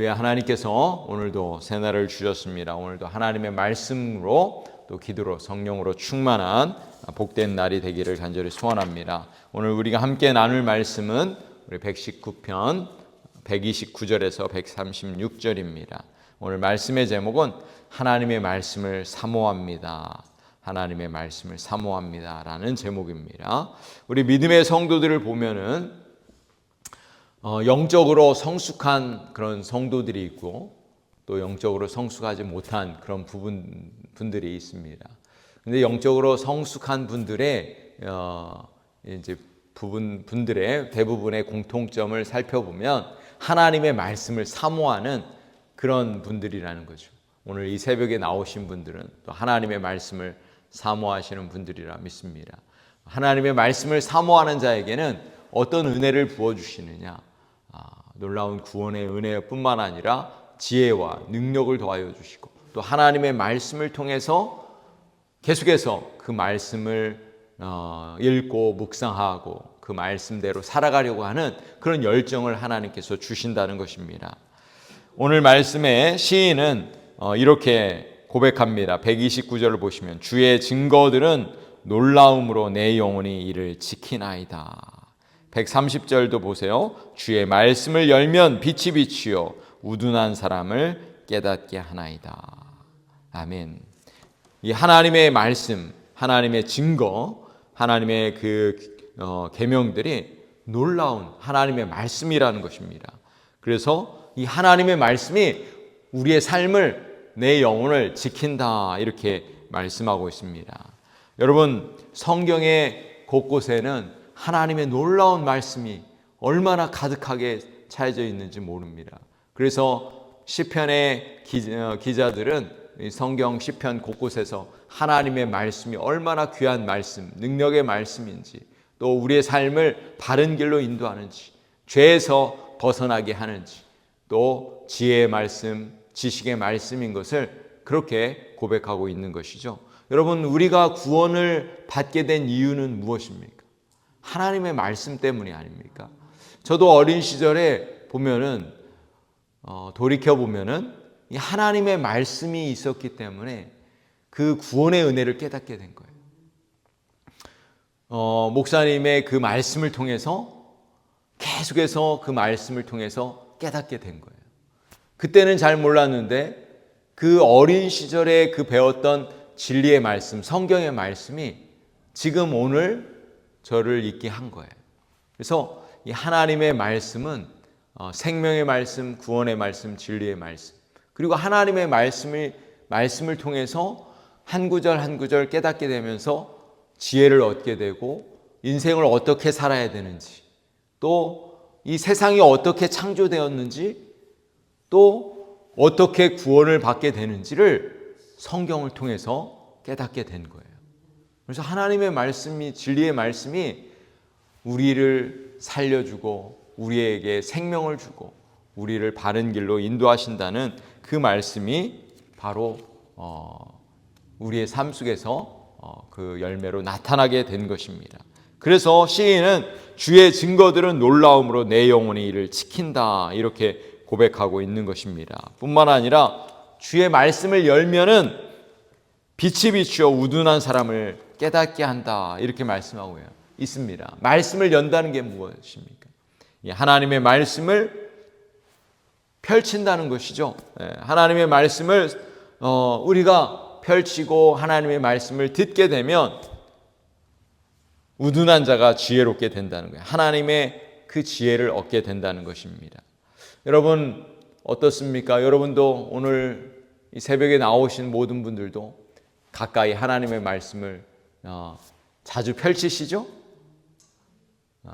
할렐루야 하나님께서 오늘도 새날을 주셨습니다. 오늘도 하나님의 말씀으로 또 기도로 성령으로 충만한 복된 날이 되기를 간절히 소원합니다. 오늘 우리가 함께 나눌 말씀은 우리 119편 129절에서 136절입니다. 오늘 말씀의 제목은 하나님의 말씀을 사모합니다. 하나님의 말씀을 사모합니다라는 제목입니다. 우리 믿음의 성도들을 보면은 어, 영적으로 성숙한 그런 성도들이 있고 또 영적으로 성숙하지 못한 그런 부분 분들이 있습니다. 근데 영적으로 성숙한 분들의 어, 이제 부분 분들의 대부분의 공통점을 살펴보면 하나님의 말씀을 사모하는 그런 분들이라는 거죠. 오늘 이 새벽에 나오신 분들은 또 하나님의 말씀을 사모하시는 분들이라 믿습니다. 하나님의 말씀을 사모하는 자에게는 어떤 은혜를 부어 주시느냐? 아, 놀라운 구원의 은혜뿐만 아니라 지혜와 능력을 더하여 주시고 또 하나님의 말씀을 통해서 계속해서 그 말씀을 어, 읽고 묵상하고 그 말씀대로 살아가려고 하는 그런 열정을 하나님께서 주신다는 것입니다. 오늘 말씀에 시인은 어, 이렇게 고백합니다. 129절을 보시면 주의 증거들은 놀라움으로 내 영혼이 이를 지키나이다. 130절도 보세요. 주의 말씀을 열면 빛이 비치요 우둔한 사람을 깨닫게 하나이다. 아멘. 이 하나님의 말씀, 하나님의 증거, 하나님의 그 어, 계명들이 놀라운 하나님의 말씀이라는 것입니다. 그래서 이 하나님의 말씀이 우리의 삶을 내 영혼을 지킨다 이렇게 말씀하고 있습니다. 여러분 성경의 곳곳에는 하나님의 놀라운 말씀이 얼마나 가득하게 차여져 있는지 모릅니다. 그래서 시편의 어, 기자들은 성경 시편 곳곳에서 하나님의 말씀이 얼마나 귀한 말씀, 능력의 말씀인지, 또 우리의 삶을 바른 길로 인도하는지, 죄에서 벗어나게 하는지, 또 지혜의 말씀, 지식의 말씀인 것을 그렇게 고백하고 있는 것이죠. 여러분, 우리가 구원을 받게 된 이유는 무엇입니까? 하나님의 말씀 때문이 아닙니까? 저도 어린 시절에 보면은 어, 돌이켜 보면은 이 하나님의 말씀이 있었기 때문에 그 구원의 은혜를 깨닫게 된 거예요. 어, 목사님의 그 말씀을 통해서 계속해서 그 말씀을 통해서 깨닫게 된 거예요. 그때는 잘 몰랐는데 그 어린 시절에 그 배웠던 진리의 말씀, 성경의 말씀이 지금 오늘 저를 있게 한 거예요. 그래서 이 하나님의 말씀은 어, 생명의 말씀, 구원의 말씀, 진리의 말씀, 그리고 하나님의 말씀을 말씀을 통해서 한 구절 한 구절 깨닫게 되면서 지혜를 얻게 되고 인생을 어떻게 살아야 되는지, 또 이 세상이 어떻게 창조되었는지, 또 어떻게 구원을 받게 되는지를 성경을 통해서 깨닫게 된 거예요. 그래서 하나님의 말씀이 진리의 말씀이 우리를 살려주고 우리에게 생명을 주고 우리를 바른 길로 인도하신다는 그 말씀이 바로 어, 우리의 삶 속에서 어, 그 열매로 나타나게 된 것입니다. 그래서 시인은 주의 증거들은 놀라움으로 내 영혼이 이를 지킨다 이렇게 고백하고 있는 것입니다. 뿐만 아니라 주의 말씀을 열면은 빛이 비추어 우둔한 사람을 깨닫게 한다. 이렇게 말씀하고 있습니다. 말씀을 연다는 게 무엇입니까? 하나님의 말씀을 펼친다는 것이죠. 예, 하나님의 말씀을 어, 우리가 펼치고 하나님의 말씀을 듣게 되면 우둔한 자가 지혜롭게 된다는 거예요. 하나님의 그 지혜를 얻게 된다는 것입니다. 여러분 어떻습니까? 여러분도 오늘 새벽에 나오신 모든 분들도 가까이 하나님의 말씀을 어, 자주 펼치시죠? 어,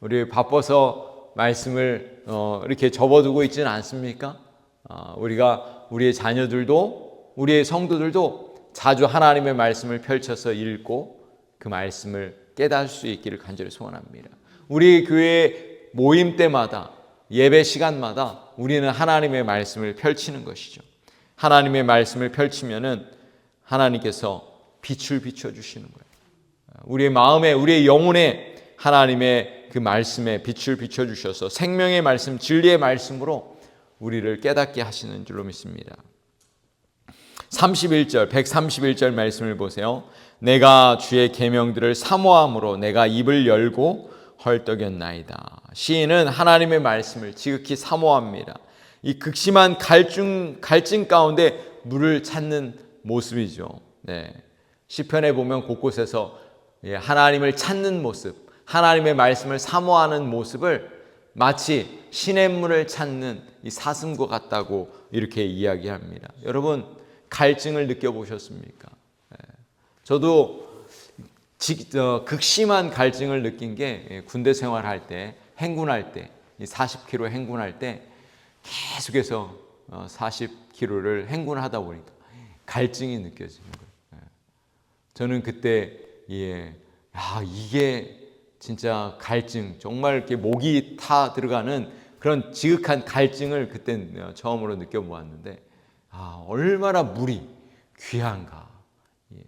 우리 바빠서 말씀을 어, 이렇게 접어두고 있지는 않습니까? 어, 우리가 우리의 자녀들도 우리의 성도들도 자주 하나님의 말씀을 펼쳐서 읽고 그 말씀을 깨달을 수 있기를 간절히 소원합니다. 우리 교회 모임 때마다 예배 시간마다 우리는 하나님의 말씀을 펼치는 것이죠. 하나님의 말씀을 펼치면은 하나님께서 빛을 비춰 주시는 거예요. 우리의 마음에 우리의 영혼에 하나님의 그 말씀에 빛을 비춰 주셔서 생명의 말씀, 진리의 말씀으로 우리를 깨닫게 하시는 줄로 믿습니다. 31절, 131절 말씀을 보세요. 내가 주의 계명들을 사모함으로 내가 입을 열고 헐떡였나이다. 시인은 하나님의 말씀을 지극히 사모합니다. 이 극심한 갈증 갈증 가운데 물을 찾는 모습이죠. 네. 시편에 보면 곳곳에서 예, 하나님을 찾는 모습, 하나님의 말씀을 사모하는 모습을 마치 시냇물을 찾는 이 사슴과 같다고 이렇게 이야기합니다. 여러분 갈증을 느껴보셨습니까? 예. 저도 직, 어, 극심한 갈증을 느낀 게 예, 군대 생활할 때 행군할 때 40km 행군할 때 계속해서 어, 40km를 행군하다 보니까 갈증이 느껴지는 거예요. 예. 저는 그때 예, 야 이게 진짜 갈증 정말 이렇게 목이 타 들어가는 그런 지극한 갈증을 그때 처음으로 느껴보았는데 아 얼마나 물이 귀한가 예,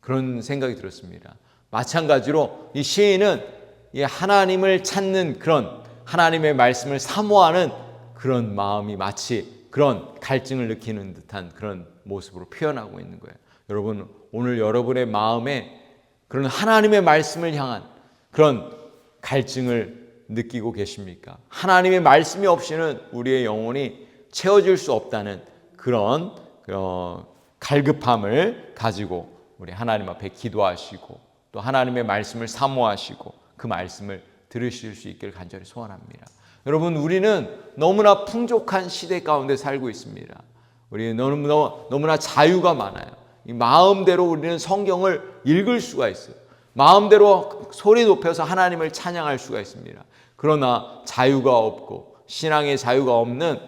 그런 생각이 들었습니다. 마찬가지로 이 시인은 이 하나님을 찾는 그런 하나님의 말씀을 사모하는 그런 마음이 마치 그런 갈증을 느끼는 듯한 그런 모습으로 표현하고 있는 거예요. 여러분 오늘 여러분의 마음에 그런 하나님의 말씀을 향한 그런 갈증을 느끼고 계십니까? 하나님의 말씀이 없이는 우리의 영혼이 채워질 수 없다는 그런 어, 갈급함을 가지고 우리 하나님 앞에 기도하시고 또 하나님의 말씀을 사모하시고 그 말씀을 들으실 수 있기를 간절히 소원합니다. 여러분 우리는 너무나 풍족한 시대 가운데 살고 있습니다. 우리는 너무, 너무나 자유가 많아요. 마음대로 우리는 성경을 읽을 수가 있어요. 마음대로 소리 높여서 하나님을 찬양할 수가 있습니다. 그러나 자유가 없고 신앙의 자유가 없는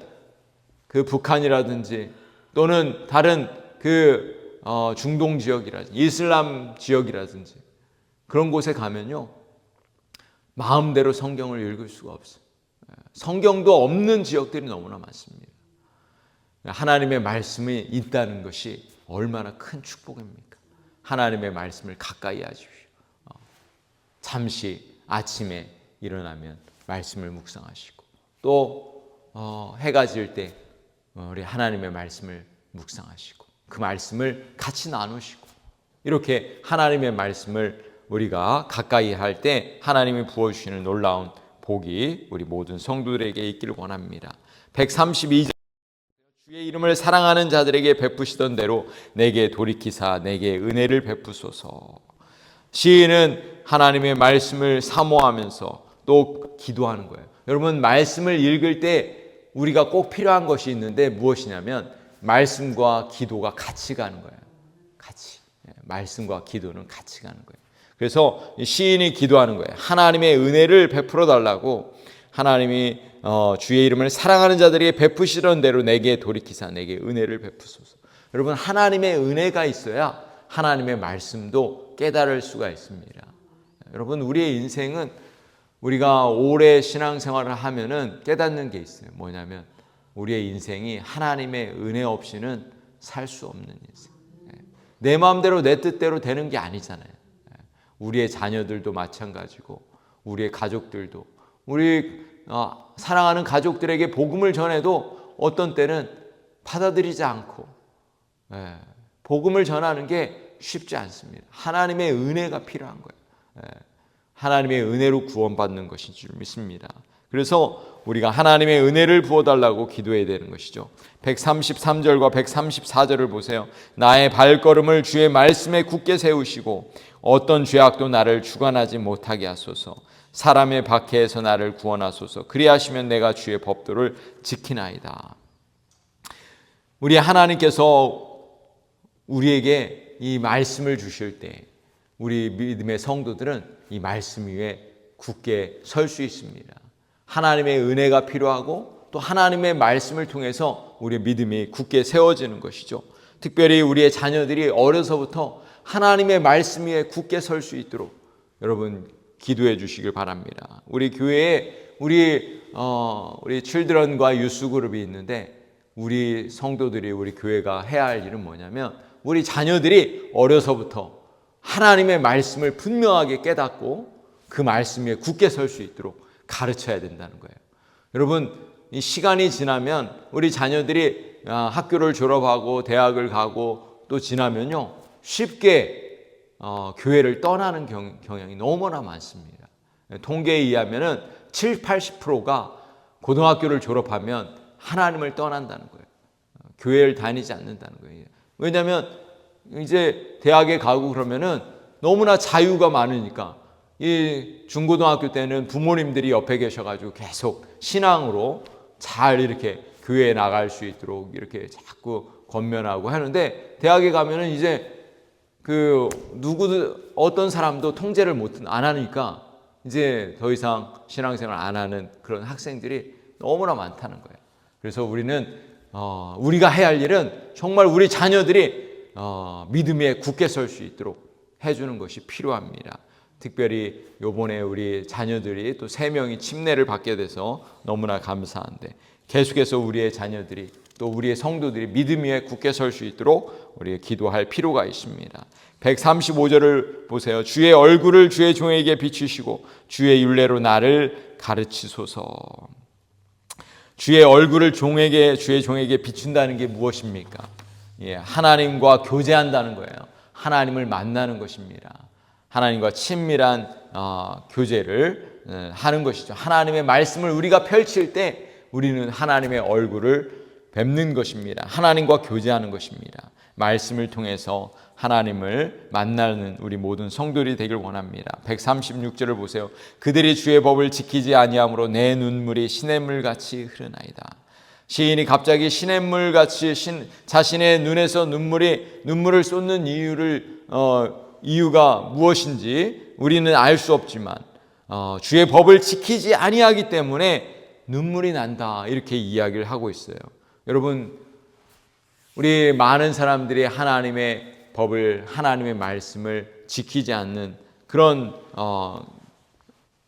그 북한이라든지 또는 다른 그 어, 중동 지역이라든지 이슬람 지역이라든지 그런 곳에 가면요 마음대로 성경을 읽을 수가 없어요. 성경도 없는 지역들이 너무나 많습니다. 하나님의 말씀이 있다는 것이 얼마나 큰 축복입니까? 하나님의 말씀을 가까이 하십시오. 잠시 아침에 일어나면 말씀을 묵상하시고 또 어, 해가 질 때 우리 하나님의 말씀을 묵상하시고 그 말씀을 같이 나누시고 이렇게 하나님의 말씀을 우리가 가까이 할 때 하나님이 부어주시는 놀라운 복이 우리 모든 성도들에게 있기를 원합니다. 132절 주의 이름을 사랑하는 자들에게 베푸시던 대로 내게 돌이키사 내게 은혜를 베푸소서. 시인은 하나님의 말씀을 사모하면서 또 기도하는 거예요. 여러분 말씀을 읽을 때 우리가 꼭 필요한 것이 있는데 무엇이냐면 말씀과 기도가 같이 가는 거예요. 같이. 예, 말씀과 기도는 같이 가는 거예요. 그래서 시인이 기도하는 거예요. 하나님의 은혜를 베풀어 달라고 하나님이 어, 주의 이름을 사랑하는 자들에게 베푸시던 대로 내게 돌이키사 내게 은혜를 베푸소서. 여러분 하나님의 은혜가 있어야 하나님의 말씀도 깨달을 수가 있습니다. 여러분 우리의 인생은 우리가 오래 신앙생활을 하면은 깨닫는 게 있어요. 뭐냐면 우리의 인생이 하나님의 은혜 없이는 살 수 없는 인생. 내 마음대로 내 뜻대로 되는 게 아니잖아요. 우리의 자녀들도 마찬가지고 우리의 가족들도 우리 어, 사랑하는 가족들에게 복음을 전해도 어떤 때는 받아들이지 않고 예, 복음을 전하는 게 쉽지 않습니다. 하나님의 은혜가 필요한 거예요. 예, 하나님의 은혜로 구원받는 것인 줄 믿습니다. 그래서 우리가 하나님의 은혜를 부어달라고 기도해야 되는 것이죠. 133절과 134절을 보세요. 나의 발걸음을 주의 말씀에 굳게 세우시고 어떤 죄악도 나를 주관하지 못하게 하소서. 사람의 박해에서 나를 구원하소서. 그리하시면 내가 주의 법도를 지키나이다. 우리 하나님께서 우리에게 이 말씀을 주실 때 우리 믿음의 성도들은 이 말씀 위에 굳게 설 수 있습니다. 하나님의 은혜가 필요하고 또 하나님의 말씀을 통해서 우리의 믿음이 굳게 세워지는 것이죠. 특별히 우리의 자녀들이 어려서부터 하나님의 말씀 위에 굳게 설 수 있도록 여러분 기도해 주시길 바랍니다. 우리 교회에 우리 어, 우리 칠드런과 유스 그룹이 있는데 우리 성도들이 우리 교회가 해야 할 일은 뭐냐면 우리 자녀들이 어려서부터 하나님의 말씀을 분명하게 깨닫고 그 말씀 위에 굳게 설 수 있도록 가르쳐야 된다는 거예요. 여러분 이 시간이 지나면 우리 자녀들이 아, 학교를 졸업하고 대학을 가고 또 지나면요 쉽게 어, 교회를 떠나는 경, 경향이 너무나 많습니다. 통계에 의하면은 7, 80%가 고등학교를 졸업하면 하나님을 떠난다는 거예요. 어, 교회를 다니지 않는다는 거예요. 왜냐하면 이제 대학에 가고 그러면은 너무나 자유가 많으니까 이 중고등학교 때는 부모님들이 옆에 계셔가지고 계속 신앙으로 잘 이렇게 교회에 나갈 수 있도록 이렇게 자꾸 권면하고 하는데 대학에 가면은 이제 그 누구도 어떤 사람도 통제를 못 안 하니까 이제 더 이상 신앙생활 안 하는 그런 학생들이 너무나 많다는 거예요. 그래서 우리는 어, 우리가 해야 할 일은 정말 우리 자녀들이 어, 믿음에 굳게 설 수 있도록 해주는 것이 필요합니다. 특별히 요번에 우리 자녀들이 또 세 명이 침례를 받게 돼서 너무나 감사한데 계속해서 우리의 자녀들이 또 우리의 성도들이 믿음 위에 굳게 설 수 있도록 우리 기도할 필요가 있습니다. 135절을 보세요. 주의 얼굴을 주의 종에게 비추시고 주의 윤례로 나를 가르치소서. 주의 얼굴을 종에게 주의 종에게 비춘다는 게 무엇입니까? 예, 하나님과 교제한다는 거예요. 하나님을 만나는 것입니다. 하나님과 친밀한 어, 교제를 어, 하는 것이죠. 하나님의 말씀을 우리가 펼칠 때 우리는 하나님의 얼굴을 뵙는 것입니다. 하나님과 교제하는 것입니다. 말씀을 통해서 하나님을 만나는 우리 모든 성도들이 되길 원합니다. 136절을 보세요. 그들이 주의 법을 지키지 아니함으로 내 눈물이 시냇물 같이 흐르나이다. 시인이 갑자기 시냇물 같이 신, 자신의 눈에서 눈물이 눈물을 쏟는 이유를 어, 이유가 무엇인지 우리는 알 수 없지만 어, 주의 법을 지키지 아니하기 때문에 눈물이 난다 이렇게 이야기를 하고 있어요. 여러분 우리 많은 사람들이 하나님의 법을 하나님의 말씀을 지키지 않는 그런 어,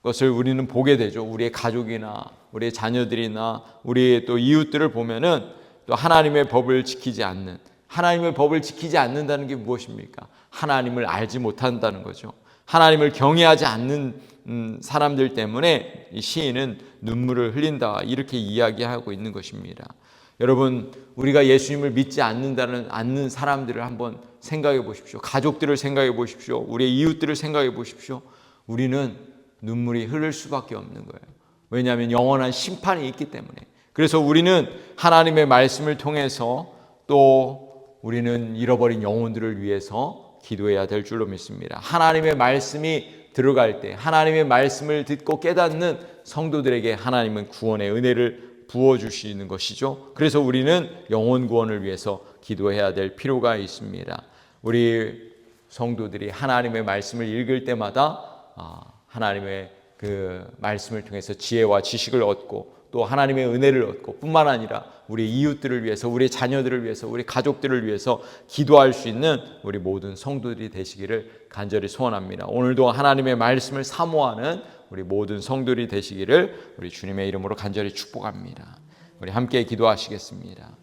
것을 우리는 보게 되죠. 우리의 가족이나 우리의 자녀들이나 우리의 또 이웃들을 보면은 또 하나님의 법을 지키지 않는 하나님의 법을 지키지 않는다는 게 무엇입니까? 하나님을 알지 못한다는 거죠. 하나님을 경외하지 않는 음, 사람들 때문에 이 시인은 눈물을 흘린다 이렇게 이야기하고 있는 것입니다. 여러분 우리가 예수님을 믿지 않는다는 않는 사람들을 한번 생각해 보십시오. 가족들을 생각해 보십시오. 우리의 이웃들을 생각해 보십시오. 우리는 눈물이 흐를 수밖에 없는 거예요. 왜냐하면 영원한 심판이 있기 때문에. 그래서 우리는 하나님의 말씀을 통해서 또 우리는 잃어버린 영혼들을 위해서 기도해야 될 줄로 믿습니다. 하나님의 말씀이 들어갈 때 하나님의 말씀을 듣고 깨닫는 성도들에게 하나님은 구원의 은혜를 부어 주시는 것이죠. 그래서 우리는 영혼 구원을 위해서 기도해야 될 필요가 있습니다. 우리 성도들이 하나님의 말씀을 읽을 때마다 아, 하나님의 그 말씀을 통해서 지혜와 지식을 얻고 또 하나님의 은혜를 얻고 뿐만 아니라 우리 이웃들을 위해서 우리 자녀들을 위해서 우리 가족들을 위해서 기도할 수 있는 우리 모든 성도들이 되시기를 간절히 소원합니다. 오늘도 하나님의 말씀을 사모하는 우리 모든 성들이 되시기를 우리 주님의 이름으로 간절히 축복합니다. 우리 함께 기도하시겠습니다.